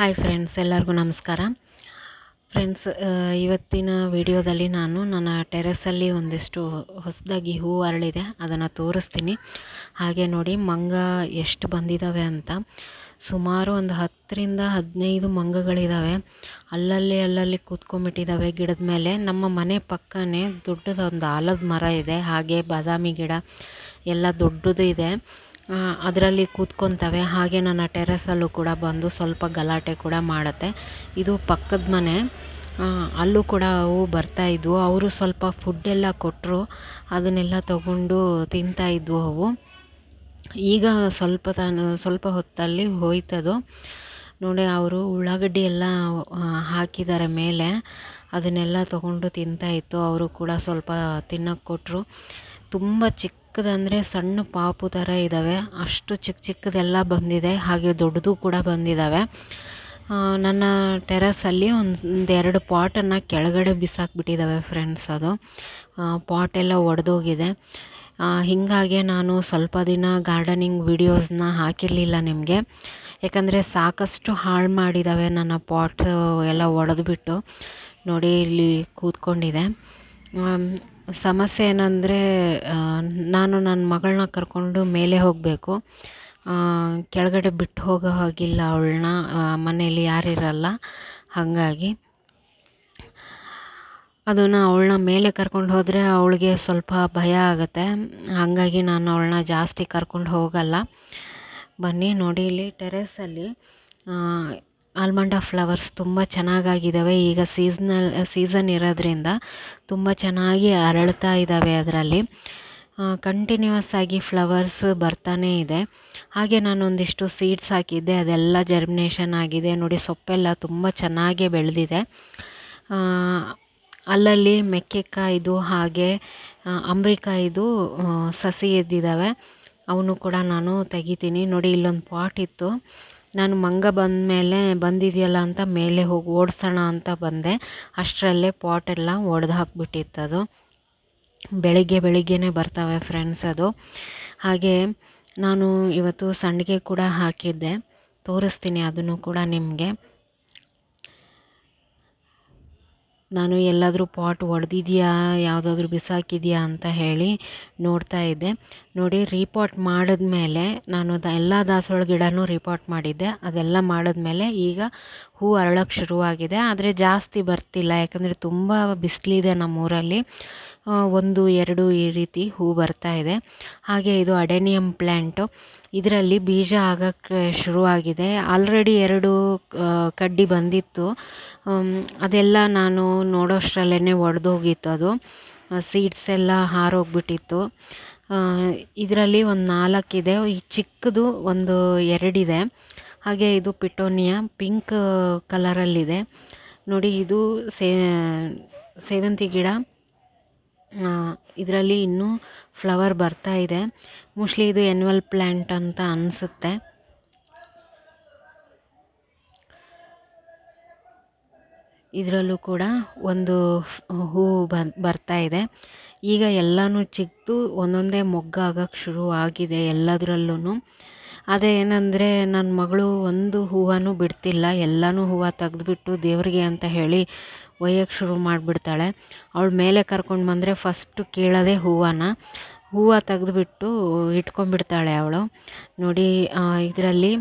Hi friends ಎಲ್ಲರಿಗೂ ನಮಸ್ಕಾರ. Friends ಇವತ್ತಿನ ವಿಡಿಯೋದಲ್ಲಿ ನಾನು ನನ್ನ ಟೆರೆಸಲ್ಲಿ ಒಂದಿಷ್ಟು ಹೊಸದಾಗಿ ಹೂ ಅರಳಿದೆ, ಅದನ್ನು ತೋರಿಸ್ತೀನಿ. ಹಾಗೆ ನೋಡಿ, ಮಂಗ ಎಷ್ಟು ಬಂದಿದ್ದಾವೆ ಅಂತ. ಸುಮಾರು ಒಂದು ಹತ್ತರಿಂದ ಹದಿನೈದು ಮಂಗಗಳಿದ್ದಾವೆ ಅಲ್ಲಲ್ಲಿ ಅಲ್ಲಲ್ಲಿ ಕೂತ್ಕೊಂಡ್ಬಿಟ್ಟಿದ್ದಾವೆ ಗಿಡದ ಮೇಲೆ. ನಮ್ಮ ಮನೆ ಪಕ್ಕನೇ ದೊಡ್ಡದೊಂದು ಆಲದ ಮರ ಇದೆ, ಹಾಗೆ ಬಾದಾಮಿ ಗಿಡ ಎಲ್ಲ ದೊಡ್ಡದು ಇದೆ. ಅದರಲ್ಲಿ ಕೂತ್ಕೊತವೆ. ಹಾಗೆ ನನ್ನ ಟೆರೆಸಲ್ಲೂ ಕೂಡ ಬಂದು ಸ್ವಲ್ಪ ಗಲಾಟೆ ಕೂಡ ಮಾಡುತ್ತೆ. ಇದು ಪಕ್ಕದ ಮನೆ. ಅಲ್ಲೂ ಕೂಡ ಅವು ಬರ್ತಾ ಇದ್ವು. ಅವರು ಸ್ವಲ್ಪ ಫುಡ್ಡೆಲ್ಲ ಕೊಟ್ಟರು ಅದನ್ನೆಲ್ಲ ತಗೊಂಡು ತಿಂತಾಯಿದ್ವು ಅವು. ಈಗ ಸ್ವಲ್ಪ ಸ್ವಲ್ಪ ಹೊತ್ತಲ್ಲಿ ಹೋಯ್ತದು. ನೋಡಿ, ಅವರು ಉಳ್ಳಾಗಡ್ಡಿ ಎಲ್ಲ ಹಾಕಿದ್ದಾರೆ ಮೇಲೆ. ಅದನ್ನೆಲ್ಲ ತಗೊಂಡು ತಿಂತಾ ಇತ್ತು. ಅವರು ಕೂಡ ಸ್ವಲ್ಪ ತಿನ್ನೋಕ್ಕೆ ಕೊಟ್ಟರು ತುಂಬ ಚಿಕ್ಕದಂದರೆ ಸಣ್ಣ ಪಾಪು ಥರ ಇದ್ದಾವೆ ಅಷ್ಟು ಚಿಕ್ಕ ಚಿಕ್ಕದೆಲ್ಲ ಬಂದಿದೆ. ಹಾಗೆ ದೊಡ್ಡದು ಕೂಡ ಬಂದಿದ್ದಾವೆ ನನ್ನ ಟೆರಸಲ್ಲಿ ಒಂದು ಎರಡು ಪಾಟನ್ನು ಕೆಳಗಡೆ ಬಿಸಾಕ್ಬಿಟ್ಟಿದ್ದಾವೆ ಫ್ರೆಂಡ್ಸ್ ಅದು. ಪಾಟೆಲ್ಲ ಒಡೆದೋಗಿದೆ. ಹೀಗಾಗಿ ನಾನು ಸ್ವಲ್ಪ ದಿನ ಗಾರ್ಡನಿಂಗ್ ವಿಡಿಯೋಸ್ನ ಹಾಕಿರಲಿಲ್ಲ ನಿಮಗೆ. ಯಾಕಂದರೆ ಸಾಕಷ್ಟು ಹಾಳು ಮಾಡಿದ್ದಾವೆ ನನ್ನ ಪಾಟ್ ಎಲ್ಲ ಒಡೆದ್ಬಿಟ್ಟು. ನೋಡಿ ಇಲ್ಲಿ ಕೂತ್ಕೊಂಡಿದೆ. ಸಮಸ್ಯೆ ಏನಂದರೆ ನಾನು ನನ್ನ ಮಗಳನ್ನ ಕರ್ಕೊಂಡು ಮೇಲೆ ಹೋಗಬೇಕು. ಕೆಳಗಡೆ ಬಿಟ್ಟು ಹೋಗೋ ಹಾಗಿಲ್ಲ ಅವಳನ್ನ. ಮನೇಲಿ ಯಾರಿರಲ್ಲ. ಹಾಗಾಗಿ ಅದನ್ನು ಅವಳನ್ನ ಮೇಲೆ ಕರ್ಕೊಂಡು ಹೋದರೆ ಅವಳಿಗೆ ಸ್ವಲ್ಪ ಭಯ ಆಗುತ್ತೆ. ಹಾಗಾಗಿ ನಾನು ಅವಳನ್ನ ಜಾಸ್ತಿ ಕರ್ಕೊಂಡು ಹೋಗಲ್ಲ. ಬನ್ನಿ ನೋಡಿ ಇಲ್ಲಿ ಟೆರೆಸಲ್ಲಿ ಆಲ್ಮಂಡ ಫ್ಲವರ್ಸ್ ತುಂಬ ಚೆನ್ನಾಗಾಗಿದ್ದಾವೆ ಈಗ ಸೀಸ್ನಲ್, ಸೀಸನ್ ಇರೋದ್ರಿಂದ ತುಂಬ ಚೆನ್ನಾಗಿ ಅರಳ್ತಾ ಇದ್ದಾವೆ ಅದರಲ್ಲಿ. ಕಂಟಿನ್ಯೂಸ್ ಆಗಿ ಫ್ಲವರ್ಸ್ ಬರ್ತಾನೇ ಇದೆ. ಹಾಗೆ ನಾನು ಒಂದಿಷ್ಟು ಸೀಡ್ಸ್ ಹಾಕಿದ್ದೆ. ಅದೆಲ್ಲ ಜರ್ಮಿನೇಷನ್ ಆಗಿದೆ. ನೋಡಿ ಸೊಪ್ಪೆಲ್ಲ ತುಂಬ ಚೆನ್ನಾಗೇ ಬೆಳೆದಿದೆ. ಅಲ್ಲಲ್ಲಿ ಮೆಕ್ಕೆಕಾಯ್ದು ಹಾಗೆ ಅಂಬ್ರಿಕಾಯಿದು ಸಸಿ ಎದ್ದಿದ್ದಾವೆ ಅವನು ಕೂಡ ನಾನು ತೆಗಿತೀನಿ. ನೋಡಿ ಇಲ್ಲೊಂದು ಪಾಟ್ ಇತ್ತು. ನಾನು ಮಂಗ ಬಂದ ಮೇಲೆ ಬಂದಿದೆಯಲ್ಲ ಅಂತ ಮೇಲೆ ಹೋಗಿ ಓಡಿಸೋಣ ಅಂತ ಬಂದೆ. ಅಷ್ಟರಲ್ಲೇ ಪಾಟೆಲ್ಲ ಒಡೆದು ಹಾಕ್ಬಿಟ್ಟಿತ್ತದು. ಬೆಳಿಗ್ಗೆ ಬೆಳಿಗ್ಗೆನೇ ಬರ್ತವೆ ಫ್ರೆಂಡ್ಸ್ ಅದು. ಹಾಗೆ ನಾನು ಇವತ್ತು ಸಂಡಿಗೆ ಕೂಡ ಹಾಕಿದ್ದೆ. ತೋರಿಸ್ತೀನಿ ಅದನ್ನು ಕೂಡ ನಿಮಗೆ. ನಾನು ಎಲ್ಲಾದರೂ ಪಾಟ್ ಒಡೆದಿದೆಯಾ? ಯಾವುದಾದ್ರೂ ಬಿಸಾಕಿದೆಯಾ ಅಂತ ಹೇಳಿ ನೋಡ್ತಾ ಇದ್ದೆ. ನೋಡಿ ರೀಪಾಟ್ ಮಾಡಿದ್ಮೇಲೆ ನಾನು ದ ಎಲ್ಲ ದಾಸವಾಳ ಗಿಡನೂ ರೀಪಾಟ್ ಮಾಡಿದ್ದೆ. ಅದೆಲ್ಲ ಮಾಡಿದ್ಮೇಲೆ ಈಗ ಹೂ ಅರಳೋಕ್ಕೆ ಶುರುವಾಗಿದೆ. ಆದರೆ ಜಾಸ್ತಿ ಬರ್ತಿಲ್ಲ. ಯಾಕಂದರೆ ತುಂಬ ಬಿಸಿಲಿದೆ ನಮ್ಮೂರಲ್ಲಿ. ಒಂದು, ಎರಡು ಈ ರೀತಿ ಹೂ ಬರ್ತಾ ಇದೆ. ಹಾಗೆ ಇದು ಅಡೆನಿಯಮ್ ಪ್ಲ್ಯಾಂಟು ಇದರಲ್ಲಿ ಬೀಜ ಆಗೋಕ್ಕೆ ಶುರುವಾಗಿದೆ. ಆಲ್ರೆಡಿ ಎರಡು ಕಡ್ಡಿ ಬಂದಿತ್ತು. ಅದೆಲ್ಲ ನಾನು ನೋಡೋಷ್ಟರಲ್ಲೇ ಒಡೆದೋಗಿತ್ತು ಅದು. ಸೀಡ್ಸ್ ಎಲ್ಲ ಹಾರೋಗ್ಬಿಟ್ಟಿತ್ತು. ಇದರಲ್ಲಿ ಒಂದು ನಾಲ್ಕಿದೆ. ಈ ಚಿಕ್ಕದು ಒಂದು ಎರಡಿದೆ. ಹಾಗೆ ಇದು ಪಿಟೋನಿಯಾ, ಪಿಂಕ್ ಕಲರಲ್ಲಿದೆ. ನೋಡಿ, ಇದು ಸೇ, ಸೇವಂತಿ ಗಿಡ. ಇದರಲ್ಲಿ ಇನ್ನೂ ಫ್ಲವರ್ ಬರ್ತಾ ಇದೆ. ಮೋಸ್ಟ್ಲಿ ಇದು ಎನ್ಯುವಲ್ ಪ್ಲ್ಯಾಂಟ್ ಅಂತ ಅನಿಸುತ್ತೆ. ಇದರಲ್ಲೂ ಕೂಡ ಒಂದು ಹೂ ಬನ್ ಬರ್ತಾ ಇದೆ. ಈಗ ಎಲ್ಲನೂ ಚಿಕ್ಕದು ಒಂದೊಂದೇ ಮೊಗ್ಗಾಗಕ್ಕೆ ಶುರು ಆಗಿದೆ ಎಲ್ಲದರಲ್ಲೂ ಅದೇ ಏನಂದರೆ ನನ್ನ ಮಗಳು ಒಂದು ಹೂವನ್ನು ಬಿಡ್ತಿಲ್ಲ. ಎಲ್ಲನೂ ಹೂವು ತೆಗೆದುಬಿಟ್ಟು ದೇವರಿಗೆ ಅಂತ ಹೇಳಿ ಒಯ್ಯೋಕ್ಕೆ ಶುರು ಮಾಡಿಬಿಡ್ತಾಳೆ. ಅವಳು ಮೇಲೆ ಕರ್ಕೊಂಡು ಬಂದರೆ ಫಸ್ಟು ಕೇಳೋದೇ ಹೂವನ್ನ ಹೂವು ತೆಗೆದುಬಿಟ್ಟು ಇಟ್ಕೊಂಡ್ಬಿಡ್ತಾಳೆ ಅವಳು. ನೋಡಿ ಇದರಲ್ಲಿ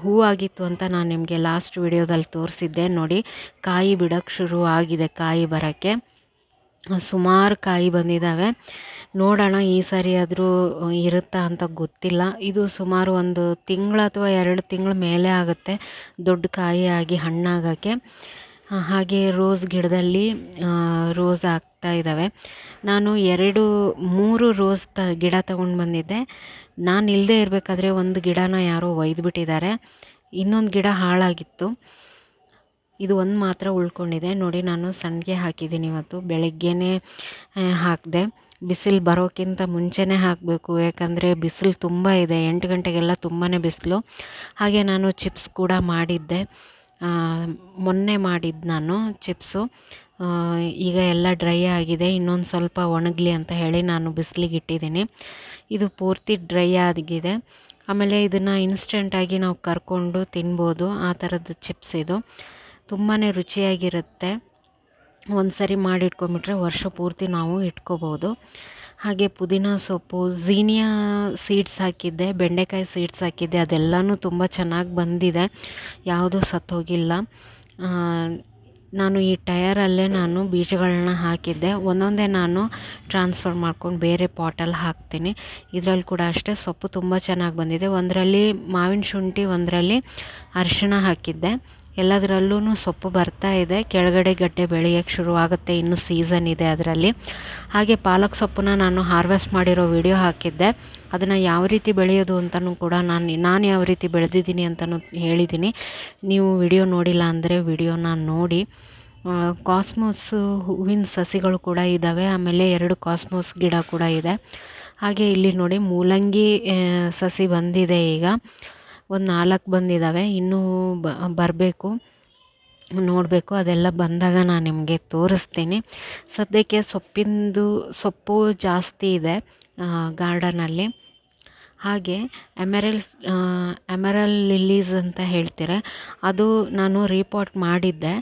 ಹೂವಾಗಿತ್ತು ಅಂತ ನಾನು ನಿಮಗೆ ಲಾಸ್ಟ್ ವಿಡಿಯೋದಲ್ಲಿ ತೋರಿಸಿದ್ದೆ. ನೋಡಿ, ಕಾಯಿ ಬಿಡೋಕ್ಕೆ ಶುರು ಆಗಿದೆ ಕಾಯಿ ಬರೋಕ್ಕೆ. ಸುಮಾರು ಕಾಯಿ ಬಂದಿದ್ದಾವೆ ನೋಡೋಣ, ಈ ಸಾರಿ ಆದರೂ ಇರುತ್ತಾ ಅಂತ ಗೊತ್ತಿಲ್ಲ. ಇದು ಸುಮಾರು ಒಂದು ತಿಂಗಳು ಅಥವಾ ಎರಡು ತಿಂಗಳ ಮೇಲೆ ಆಗುತ್ತೆ. ದೊಡ್ಡ ಕಾಯಿ ಆಗಿ ಹಣ್ಣಾಗೋಕ್ಕೆ. ಹಾಗೆ ರೋಸ್ ಗಿಡದಲ್ಲಿ ರೋಸ್ ಆಗ್ತಾ ಇದ್ದಾವೆ. ನಾನು ಎರಡು, ಮೂರು ರೋಸ್ ತ, ಗಿಡ ತಗೊಂಡು ಬಂದಿದ್ದೆ. ನಾನು ಇಲ್ಲದೆ ಇರಬೇಕಾದ್ರೆ ಒಂದು ಗಿಡನ ಯಾರೋ ಒಯ್ದುಬಿಟ್ಟಿದ್ದಾರೆ. ಇನ್ನೊಂದು ಗಿಡ ಹಾಳಾಗಿತ್ತು. ಇದು ಒಂದು ಮಾತ್ರ ಉಳ್ಕೊಂಡಿದೆ. ನೋಡಿ, ನಾನು ಸಂಡಿಗೆ ಹಾಕಿದ್ದೀನಿ ಇವತ್ತು. ಬೆಳಗ್ಗೆನೇ ಹಾಕಿದೆ. ಬಿಸಿಲು ಬರೋಕ್ಕಿಂತ ಮುಂಚೆನೇ ಹಾಕಬೇಕು. ಯಾಕಂದರೆ ಬಿಸಿಲು ತುಂಬ ಇದೆ. ಎಂಟು ಗಂಟೆಗೆಲ್ಲ ತುಂಬಾ ಬಿಸಿಲು. ಹಾಗೆ ನಾನು ಚಿಪ್ಸ್ ಕೂಡ ಮಾಡಿದ್ದೆ. ಮೊನ್ನೆ ಮಾಡಿದ್ದು ನಾನು ಚಿಪ್ಸು. ಈಗ ಎಲ್ಲ ಡ್ರೈ ಆಗಿದೆ. ಇನ್ನೊಂದು ಸ್ವಲ್ಪ ಒಣಗಲಿ ಅಂತ ಹೇಳಿ ನಾನು ಬಿಸಿಲಿಗೆ ಇಟ್ಟಿದ್ದೀನಿ. ಇದು ಪೂರ್ತಿ ಡ್ರೈ ಆಗಿದೆ. ಆಮೇಲೆ ಇದನ್ನು ಇನ್ಸ್ಟೆಂಟಾಗಿ ನಾವು ಕರ್ಕೊಂಡು ತಿನ್ಬೋದು. ಆ ಥರದ್ದು ಚಿಪ್ಸ್ ಇದು. ತುಂಬಾ ರುಚಿಯಾಗಿರುತ್ತೆ. ಒಂದು ಸರಿ ಮಾಡಿ ಇಟ್ಕೊಂಬಿಟ್ರೆ ವರ್ಷ ಪೂರ್ತಿ ನಾವು ಇಟ್ಕೋಬೋದು. ಹಾಗೆ ಪುದೀನ ಸೊಪ್ಪು, ಝೀನಿಯಾ ಸೀಡ್ಸ್ ಹಾಕಿದ್ದೆ, ಬೆಂಡೆಕಾಯಿ ಸೀಡ್ಸ್ ಹಾಕಿದ್ದೆ, ಅದೆಲ್ಲನೂ ತುಂಬ ಚೆನ್ನಾಗಿ ಬಂದಿದೆ. ಯಾವುದೂ ಸತ್ತೋಗಿಲ್ಲ ನಾನು ಈ ಟಯರಲ್ಲೇ ನಾನು ಬೀಜಗಳನ್ನ ಹಾಕಿದ್ದೆ. ಒಂದೊಂದೇ ನಾನು ಟ್ರಾನ್ಸ್ಫರ್ ಮಾಡ್ಕೊಂಡು ಬೇರೆ ಪಾಟಲ್ಲಿ ಹಾಕ್ತೀನಿ. ಇದರಲ್ಲಿ ಕೂಡ ಅಷ್ಟೇ ಸೊಪ್ಪು ತುಂಬ ಚೆನ್ನಾಗಿ ಬಂದಿದೆ. ಒಂದರಲ್ಲಿ ಮಾವಿನ ಶುಂಠಿ, ಒಂದರಲ್ಲಿ ಅರಿಶಿಣ ಹಾಕಿದ್ದೆ. ಎಲ್ಲದರಲ್ಲೂ ಸೊಪ್ಪು ಬರ್ತಾ ಇದೆ. ಕೆಳಗಡೆ ಗಡ್ಡೆ ಬೆಳೆಯೋಕ್ಕೆ ಶುರುವಾಗುತ್ತೆ. ಇನ್ನು ಸೀಸನ್ ಇದೆ ಅದರಲ್ಲಿ. ಹಾಗೆ ಪಾಲಕ್ ಸೊಪ್ಪನ್ನ ನಾನು ಹಾರ್ವೆಸ್ಟ್ ಮಾಡಿರೋ ವಿಡಿಯೋ ಹಾಕಿದ್ದೆ. ಅದನ್ನು ಯಾವ ರೀತಿ ಬೆಳೆಯೋದು ಅಂತಲೂ ಕೂಡ ನಾನು ನಾನು ಯಾವ ರೀತಿ ಬೆಳೆದಿದ್ದೀನಿ ಅಂತಲೂ ಹೇಳಿದ್ದೀನಿ. ನೀವು ವಿಡಿಯೋ ನೋಡಿಲ್ಲ ಅಂದರೆ ವಿಡಿಯೋನ ನೋಡಿ. ಕಾಸ್ಮೋಸ್ ಹೂವಿನ ಸಸಿಗಳು ಕೂಡ ಇದ್ದಾವೆ ಆಮೇಲೆ ಎರಡು ಕಾಸ್ಮೋಸ್ ಗಿಡ ಕೂಡ ಇದೆ. ಹಾಗೆ ಇಲ್ಲಿ ನೋಡಿ ಮೂಲಂಗಿ ಸಸಿ ಬಂದಿದೆ ಈಗ. ಒಂದು ನಾಲ್ಕು ಬಂದಿದ್ದಾವೆ ಇನ್ನೂ ಬರಬೇಕು. ನೋಡಬೇಕು. ಅದೆಲ್ಲ ಬಂದಾಗ ನಾನು ನಿಮಗೆ ತೋರಿಸ್ತೀನಿ. ಸದ್ಯಕ್ಕೆ ಸೊಪ್ಪಿಂದು ಸೊಪ್ಪು ಜಾಸ್ತಿ ಇದೆ ಗಾರ್ಡನಲ್ಲಿ ಹಾಗೆ ಎಮರಲ್ಸ್ ಎಮರಲ್ ಲಿಲ್ಲೀಸ್ ಅಂತ ಹೇಳ್ತಾರೆ. ಅದು ನಾನು ರೀಪಾಟ್ ಮಾಡಿದ್ದೆ.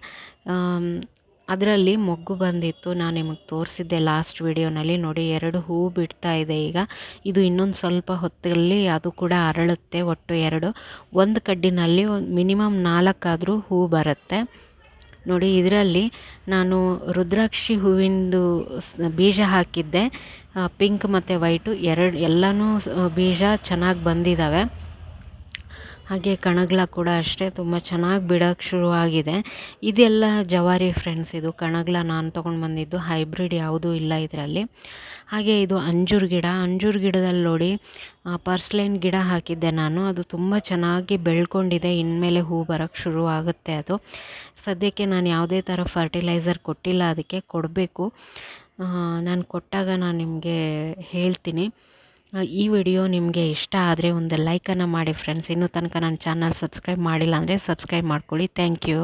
ಅದರಲ್ಲಿ ಮೊಗ್ಗು ಬಂದಿತ್ತು. ನಾನು ನಿಮಗೆ ತೋರಿಸಿದ್ದೆ ಲಾಸ್ಟ್ ವಿಡಿಯೋನಲ್ಲಿ. ನೋಡಿ, ಎರಡು ಹೂ ಬಿಡ್ತಾ ಇದೆ ಈಗ. ಇದು ಇನ್ನೊಂದು ಸ್ವಲ್ಪ ಹೊತ್ತಲ್ಲಿ ಅದು ಕೂಡ ಅರಳುತ್ತೆ. ಒಟ್ಟು ಎರಡು. ಒಂದು ಕಡ್ಡಿನಲ್ಲಿ ಮಿನಿಮಮ್ ನಾಲ್ಕಾದರೂ ಹೂ ಬರುತ್ತೆ. ನೋಡಿ, ಇದರಲ್ಲಿ ನಾನು ರುದ್ರಾಕ್ಷಿ ಹೂವಿಂದು ಬೀಜ ಹಾಕಿದ್ದೆ. ಪಿಂಕ್ ಮತ್ತು ವೈಟು. ಎರಡು, ಎಲ್ಲನೂ ಬೀಜ ಚೆನ್ನಾಗಿ ಬಂದಿದ್ದಾವೆ ಹಾಗೆ ಕಣಗ್ಲ ಕೂಡ ಅಷ್ಟೇ, ತುಂಬ ಚೆನ್ನಾಗಿ ಬಿಡೋಕ್ಕೆ ಶುರುವಾಗಿದೆ. ಇದೆಲ್ಲ ಜವಾರಿ ಫ್ರೆಂಡ್ಸ್ ಇದು ಕಣಗಳ ನಾನು ತೊಗೊಂಡು ಬಂದಿದ್ದು, ಹೈಬ್ರಿಡ್ ಯಾವುದೂ ಇಲ್ಲ ಇದರಲ್ಲಿ. ಹಾಗೆ ಇದು ಅಂಜೂರ ಗಿಡ, ಅಂಜೂರ ಗಿಡದಲ್ಲಿ ನೋಡಿ ಪರ್ಸ್ಲೈನ್ ಗಿಡ ಹಾಕಿದ್ದೆ ನಾನು, ಅದು ತುಂಬ ಚೆನ್ನಾಗಿ ಬೆಳ್ಕೊಂಡಿದೆ, ಇನ್ಮೇಲೆ ಹೂ ಬರೋಕ್ಕೆ ಶುರು ಆಗುತ್ತೆ ಅದು. ಸದ್ಯಕ್ಕೆ ನಾನು ಯಾವುದೇ ಥರ ಫರ್ಟಿಲೈಸರ್ ಕೊಟ್ಟಿಲ್ಲ, ಅದಕ್ಕೆ ಕೊಡಬೇಕು. ನಾನು ಕೊಟ್ಟಾಗ ನಾನು ನಿಮಗೆ ಹೇಳ್ತೀನಿ. ಈ ವಿಡಿಯೋ ನಿಮಗೆ ಇಷ್ಟ ಆದರೆ ಒಂದು ಲೈಕನ್ನು ಮಾಡಿ ಫ್ರೆಂಡ್ಸ್ ಇನ್ನೂ ತನಕ ನನ್ನ ಚಾನಲ್ ಸಬ್ಸ್ಕ್ರೈಬ್ ಮಾಡಿಲ್ಲ ಅಂದರೆ ಸಬ್ಸ್ಕ್ರೈಬ್ ಮಾಡ್ಕೊಳ್ಳಿ. Thank you